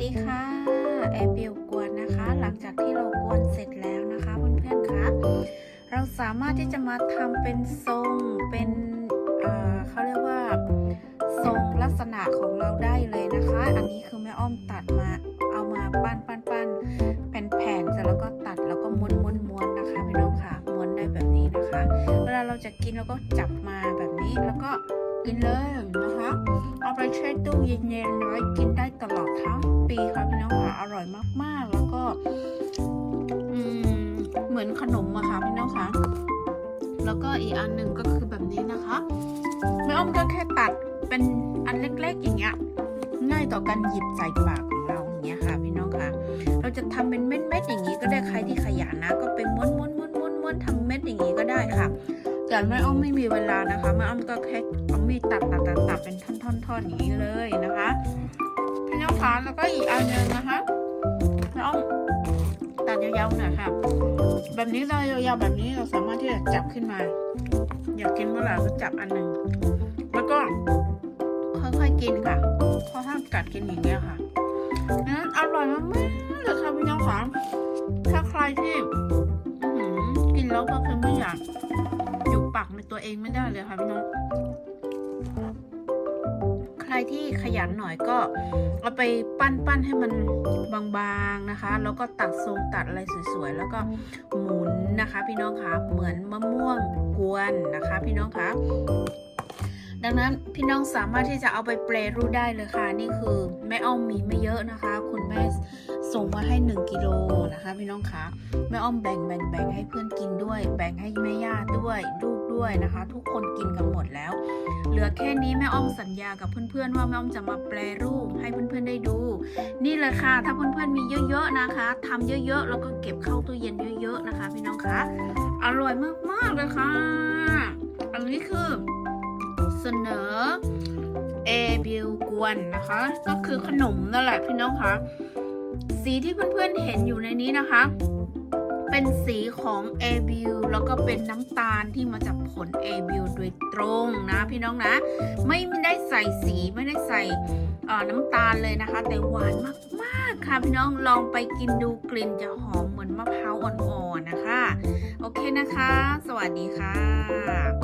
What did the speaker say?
ดีค่ะแอร์บิวกวนนะคะ หลังจากที่เรากวนเสร็จแล้วนะคะเพื่อนๆคะเราสามารถที่จะมาทำเป็นทรงเป็นเขาเรียกว่าทรงลักษณะของเราได้เลยนะคะ อันนี้คือแม่อ้อมตัดมาเอามาปั้นปั้นปั้นแผ่นแผ่นเสร็จแล้วก็ตัดแล้วก็ม้วนม้วนม้วนนะคะพี่น้องค่ะม้วนได้แบบนี้นะคะ เวลาเราจะกินเราก็จับมาแบบนี้แล้วก็กินเลยนะคะ เอาไปแช่ตู้เย็นๆไว้กินได้ตลอดทั้ง ปีค่ะพี่น้องค่ะอร่อยมากๆ แล้วก็เหมือนขนมอะค่ะพี่น้องค่ะแล้วก็อีกอันหนึ่งก็คือแบบนี้นะคะแม่อ้อมก็แค่ตัดเป็นอันเล็กๆอย่างเงี้ยง่ายต่อการหยิบใส่ปากของเราอย่างเงี้ยค่ะ พี่น้องค่ะเราจะทำเป็นเม็ดๆอย่างนี้ก็ได้ใครที่ขยันนะ ก็เป็นม้วนม้วนม้วนม้วนม้วนทำเม็ดอย่างนี้ก็ได้ค่ะแต่แม่อ้อมไม่มีเวลานะคะแม่อ้อมก็แค่เอามีดตัดตัดตัดตัดเป็นท่อนๆอย่างนี้เลยนะคะ น้องคะ แล้วก็อีกอันหนึ่งนะคะแม่อ้อมตัดยาวๆหน่อยค่ะ แบบนี้เรายาวๆแบบนี้เราสามารถที่จะจับขึ้นมา อยากกินเมื่อไหร่ก็จับอันหนึ่งแล้วก็ค่อยๆกินค่ะค่อยๆกัดกินอย่างเงี้ยค่ะนั้นอร่อยมากๆเลยค่ะพี่น้องคะถ้าใครที่อื้อหือกินแล้วก็คือไม่อยากอยู่ปากในตัวเองไม่ได้เลยค่ะพี่น้อง ที่ขยันหน่อยก็เอาไปปั้นปั้นให้มันบางๆนะคะ แล้วก็ตัดทรงตัดอะไรสวยๆ แล้วก็หมุนนะคะ พี่น้องคะเหมือนมะม่วงกวนนะคะ พี่น้องคะดังนั้นพี่น้องสามารถที่จะเอาไปแปรรูปได้เลยค่ะ นี่คือแม่อ้อมมีไม่เยอะนะคะ คุณแม่ส่งมาให้ 1กิโลนะคะ พี่น้องคะแม่อ้อมแบ่งแบ่งแบ่งให้เพื่อนกินด้วย แบ่งให้แม่ย่าด้วยลูก ด้วยนะคะ ทุกคนกินกันหมดแล้ว เหลือแค่นี้แม่อ้อมสัญญากับเพื่อนๆว่าแม่อ้อมจะมาแปลรูปให้เพื่อนๆได้ดู นี่เลยค่ะถ้าเพื่อนๆมีเยอะๆนะคะทำเยอะๆแล้วก็เก็บเข้าตู้เย็นเยอะๆนะคะ พี่น้องคะอร่อยมากๆเลยค่ะ อันนี้คือเสนอเอบิวกวนนะคะ ก็คือขนมนั่นแหละพี่น้องคะสีที่เพื่อนๆเห็นอยู่ในนี้นะคะ สีของเอบิวแล้วก็เป็นน้ำตาลที่มาจากผลเอบิวโดยตรงนะพี่น้องนะ ไม่ได้ใส่สีไม่ได้ใส่น้ำตาลเลยนะคะ แต่หวานมากๆค่ะพี่น้องลองไปกินดูกลิ่นจะหอมเหมือนมะพร้าวอ่อนๆนะคะ โอเคนะคะ สวัสดีค่ะ